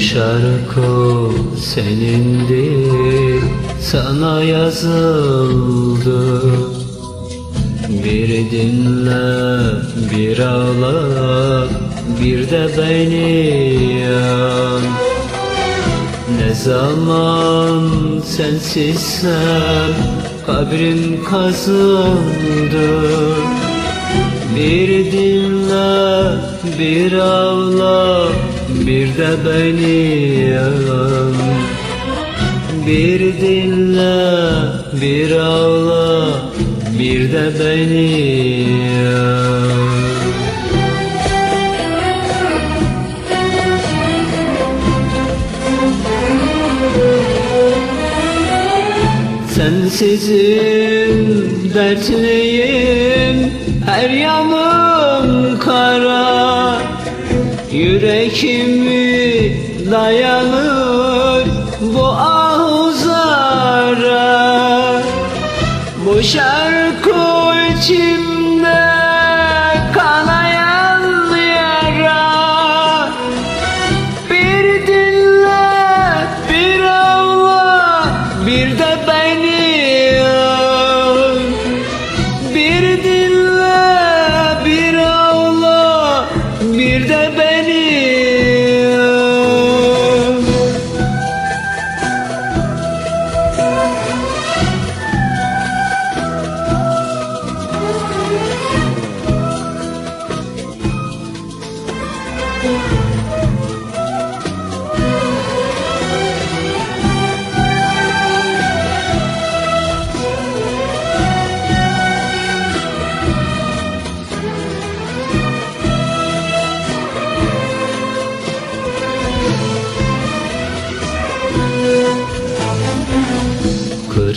Şarkı senindi sana yazıldı. Bir dinle bir ağla bir de beni yan. Ne zaman sensizsem kabrim kazıldı. Bir dinle bir ağla bir de beni yan Bir dinle bir ağla bir de beni yan Sensizim dertliyim Her yanım kara Yüreğimi dayanır Bu ahuzara. Bu şarkı içimde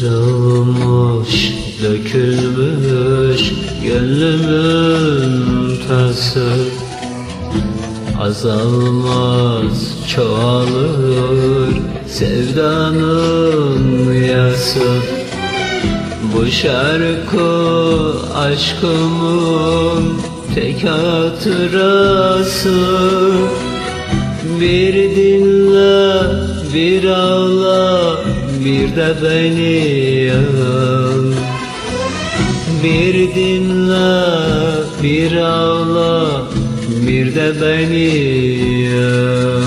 Kırılmış, dökülmüş gönlümün tası Azalmaz, çoğalır sevdanın yası. Bu şarkı aşkımın tek hatırası. Bir dinle, bir ağla, bir de beni yan Bir dinle, bir ağla, bir de beni yan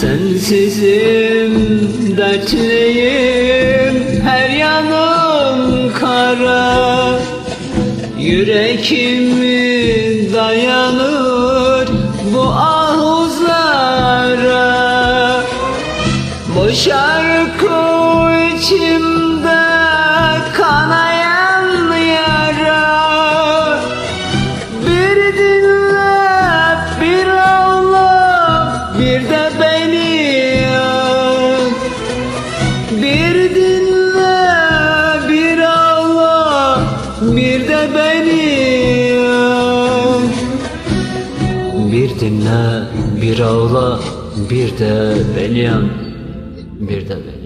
Sensizim, dertliyim, her yanım kara. Yüreğimi dayanır Bir dinle, bir ağla, bir de beni yan Bir dinle, bir ağla, bir de beni Bir dinle, bir ağla, bir de beni Bir de beni